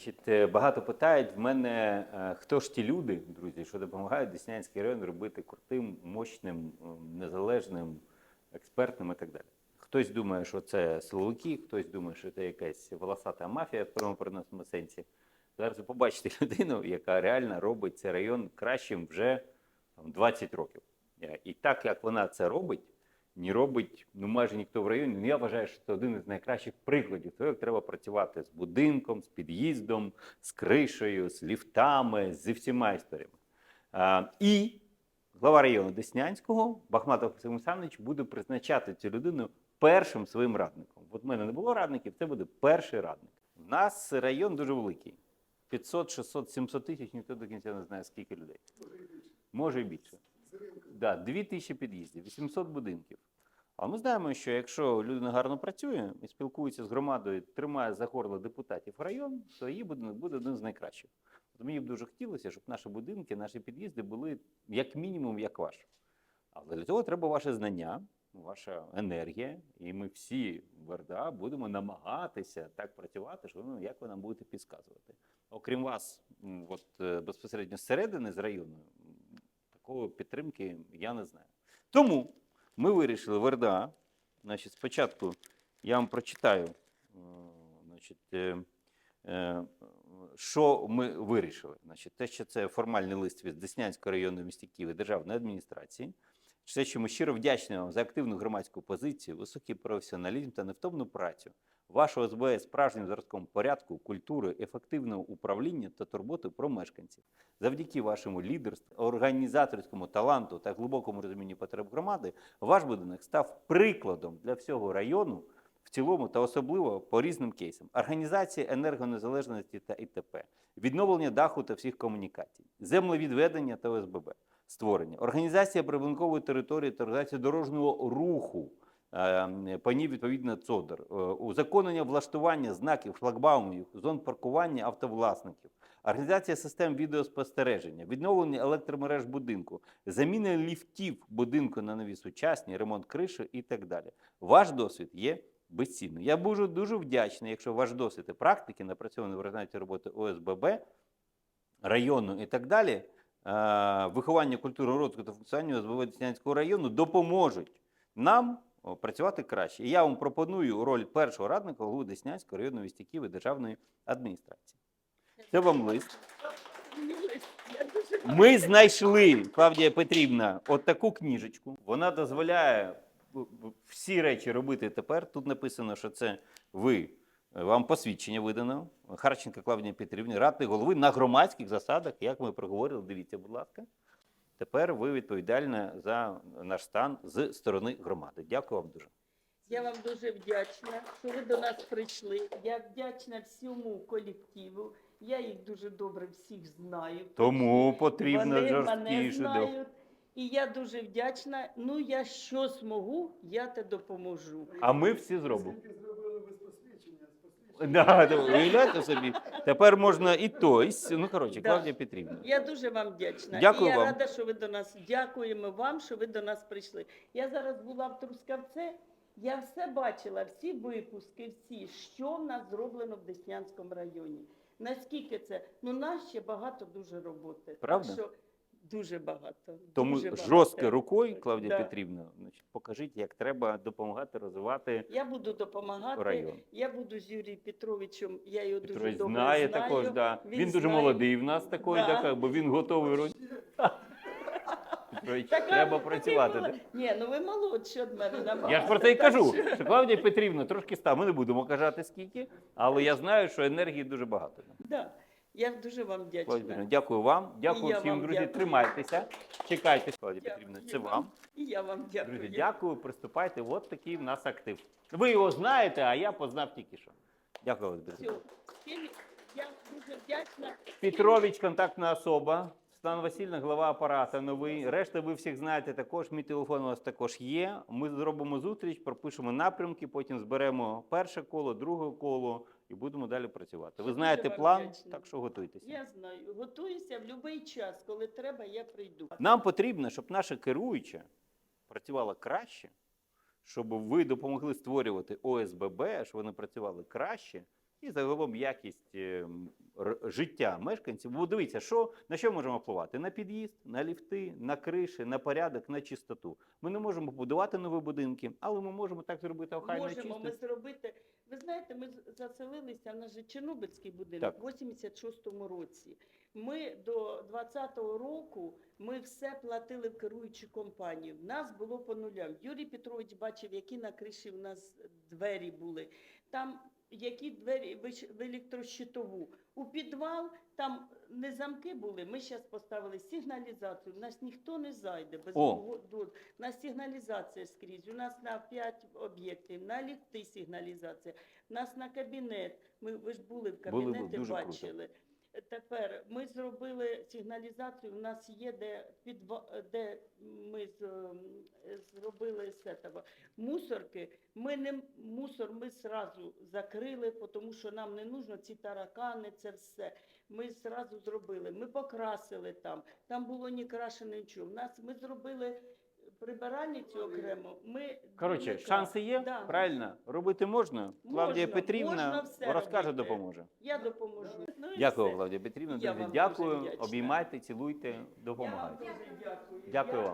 Значить, е, багато питають в мене, е, хто ж ті люди, друзі, що допомагають Деснянський район робити крутим, мощним, незалежним, експертним і так далі. Хтось думає, що це силовики, хтось думає, що це якась волосата мафія в прямому переносному сенсі. Зараз ви побачите людину, яка реально робить цей район кращим вже там, 20 років. Е, І так як вона це робить, не робить ну майже ніхто в районі. Ну, я вважаю, що це один із найкращих прикладів того, як треба працювати з будинком, з під'їздом, з кришею, з ліфтами, зі всіма історіями. А, і глава району Деснянського Бахматов Олександрович буде призначати цю людину першим своїм радником. От в мене не було радників, це буде перший радник. У нас район дуже великий. 500, 600, 700 тисяч, ніхто до кінця не знає, скільки людей. Може і більше. Да, 2 тисячі під'їздів, 800 будинків. Але ми знаємо, що якщо людина гарно працює і спілкується з громадою, тримає за горло депутатів в район, то її будинок буде один з найкращих. От мені б дуже хотілося, щоб наші будинки, наші під'їзди були як мінімум як ваш. Але для цього треба ваше знання, ваша енергія, і ми всі в РДА будемо намагатися так працювати, що ну, як ви нам будете підказувати. Окрім вас, от е, безпосередньо зсередини з району, такої підтримки я не знаю. Тому ми вирішили в РДА. Значить, спочатку я вам прочитаю, е, значить, е, е, що ми вирішили. Значить, те, що це формальний лист від Деснянського району в місті Києва державної адміністрації. Це, що ми щиро вдячні вам за активну громадську позицію, високий професіоналізм та невтомну працю. Вашого СБ є справжнім зразком порядку, культури, ефективного управління та турботи про мешканців. Завдяки вашому лідерству, організаторському таланту та глибокому розумінню потреб громади, ваш будинок став прикладом для всього району в цілому та особливо по різним кейсам: організація енергонезалежності та ІТП, відновлення даху та всіх комунікацій, землевідведення та ОСББ, створення, організація прибудинкової території та організація дорожнього руху. Е, По відповідно ЦОДР, е, узаконення влаштування знаків шлагбаумів, зон паркування автовласників, організація систем відеоспостереження, відновлення електромереж будинку, заміна ліфтів будинку на нові сучасні, ремонт криші і так далі. Ваш досвід є безцінним. Я буду дуже вдячний, якщо ваш досвід і практики, напрацьовані в результаті роботи ОСББ, району і так далі, е, виховання культури розвитку та функціонування ОСББ Деснянського району допоможуть нам працювати краще. І я вам пропоную роль першого радника голови Деснянського районної місті Києва державної адміністрації. Це вам лист. Ми знайшли, Клавдія Петрівна, от таку книжечку. Вона дозволяє в- в- всі речі робити тепер. Тут написано, що це ви. е, Вам посвідчення видано. Харченко Клавдія Петрівні, радник голови на громадських засадах, як ми проговорили, дивіться, будь ласка. Тепер ви відповідальна за наш стан з сторони громади. Дякую вам дуже. Я вам дуже вдячна, що ви до нас прийшли. Я вдячна всьому колективу. Я їх дуже добре всіх знаю. Тому потрібно Вони мене жорсткіше. знають. І я дуже вдячна. Ну, я що змогу, я те допоможу. А ми всі зробимо. Скільки зробили з посвідченням. Да, уявляєте собі? Тепер можна і то, і. Ну, коротше, Да. Клавдія Петрівна. Я дуже вам вдячна. Дякую і я вам. рада, що ви до нас. Дякуємо вам, що ви до нас прийшли. Я зараз була в Трускавце. Я все бачила, всі випуски, всі, що в нас зроблено в Деснянському районі. Наскільки це? Ну, нас ще багато дуже роботи. Правда? Так що дуже багато. Тому дуже жорстко рукою, Клавдія Да. Петрівна, значить, покажіть, як треба допомагати розвивати Я буду допомагати. район. Я буду з Юрієм Петровичем. Я його дуже добре знає знаю. також, да. Він він, дуже знає. молодий в нас такий, Да. да. бо він готовий робити. Петрович, Така- треба працювати. була- Ні, ну ви молодші від мене. набагато. Я ж про це і кажу, що- Клавдія Петрівна трошки став. Ми не будемо казати скільки, але я знаю, що енергії дуже багато. Да. Я дуже вам вдячна. Дякую вам. Дякую всім, вам друзі. дякую. Тримайтеся. Чекайте, Дякую Петрівна, це вам. І я вам дякую. Друзі, дякую, приступайте. От такий в нас актив. Ви його знаєте, а я познав тільки що. Дякую, Олег Все. Я дуже вдячна. Петрович, контактна особа. Стан Васильна, глава апарата новий. Решта ви всіх знаєте також. Мій телефон у вас також є. Ми зробимо зустріч, пропишемо напрямки, потім зберемо перше коло, друге коло і будемо далі працювати. Ви знаєте план, вдячна. так що готуйтеся. Я знаю, готуюся в будь-який час, коли треба, я прийду. Нам потрібно, щоб наша керуюча працювала краще, щоб ви допомогли створювати ОСББ, щоб вони працювали краще, і загалом якість е, життя мешканців. Бо дивіться, що на що можемо впливати? На під'їзд, на ліфти, на криші, на порядок, на чистоту. Ми не можемо будувати нові будинки, але ми можемо так зробити охайно Можемо ми зробити. Ви знаєте, ми заселилися на Чорнобильський будинок в 86-му році. Ми до 20-го року ми все платили в керуючу компанію. В нас було по нулям. Юрій Петрович бачив, які на криші в нас двері були. Там які двері в електрощитову. У підвал там не замки були. Ми зараз поставили сигналізацію. У нас ніхто не зайде без дозволу. У нас сигналізація скрізь. У нас на 5 об'єктів, на ліфти сигналізація, у нас на кабінет. Ми ви ж були в Були, були, кабінеті, Бачили. круто. Тепер ми зробили сигналізацію. У нас є де підва... де ми зробили з этого мусорки. Ми не мусор ми зразу закрили, тому що нам не нужно ці таракани, це все. Ми зразу зробили. Ми покрасили там. Там було ні крашено нічого. У нас ми зробили прибиральницю окремо. Ми Коротше, шанси є, Да. правильно? Робити можна. Клавдія Можна, Петрівна можна все розкаже, робити. допоможе. Я допоможу. Ну, Дякую, все. Клавдія Петрівна. Я дуже вам дякую. дуже. Обіймайте, цілуйте, Я вам допомагайте. дуже дякую. Дякую вам.